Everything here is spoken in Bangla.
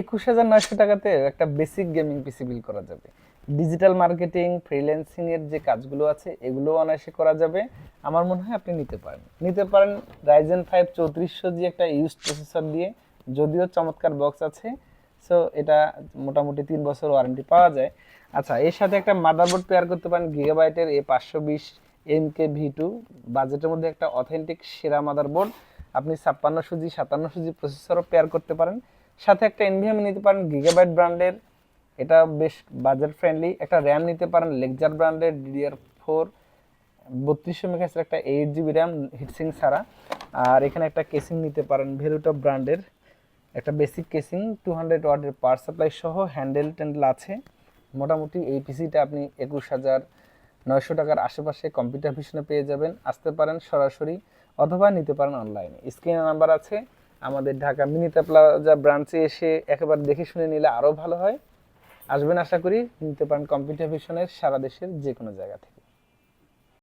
একুশ হাজার নয়শো টাকাতে একটা বেসিক গেমিং পিসি বিল করা যাবে। ডিজিটাল মার্কেটিং ফ্রিল্যান্সিং এর যে কাজগুলো আছে, এগুলো অনায়াসে করা যাবে। আমার মনে হয় আপনি নিতে পারেন। নিতে পারেন রাইজেন ফাইভ চৌত্রিশশো জি একটা ইউজ প্রসেসর দিয়ে, যদিও চমৎকার বক্স আছে। সো এটা মোটামুটি তিন বছর ওয়ারেন্টি পাওয়া যায়। আচ্ছা এর সাথে একটা মাদারবোর্ড পেয়ার করতে পারেন গিগাবাইটের এ পাঁচশো বিশ এম কে ভি টু বাজেটের মধ্যে একটা অথেন্টিক সেরা মাদারবোর্ড আপনি ছাপ্পান্ন সুজি সাতান্ন সুজি প্রসেসরও পেয়ার করতে পারেন। সাথে একটা এনভিএম নিতে পারেন গিগাবাইট ব্র্যান্ডের এটা বেশ বাজেট ফ্রেন্ডলি একটা র্যাম নিতে পারেন লেকজার ব্র্যান্ডের ডিডিআর ফোর বত্রিশশো মেগাসের একটা এইট জিবি র্যাম হিটসিং ছাড়া। আর এখানে একটা কেসিং নিতে পারেন ভেরুটা ব্র্যান্ডের একটা বেসিক কেসিং টু হান্ড্রেড ওয়াটের পাওয়ার সাপ্লাই সহ হ্যান্ডেল ট্যান্ডেল আছে। মোটামুটি এই পিসিটা আপনি একুশ হাজার নয়শো টাকার আশেপাশে কম্পিউটার ভিশনে পেয়ে যাবেন। আসতে পারেন সরাসরি, অথবা নিতে পারেন অনলাইনে স্ক্রিনে নাম্বার আছে আমাদের ঢাকা মিনিতা প্লাজা ব্রাঞ্চে এসে একেবারে দেখে শুনে নিলে আরও ভালো হয়। আসবেন আশা করি নিতে পারেন কম্পিউটার ভিশনের সারা দেশের যে কোনো জায়গা থেকে।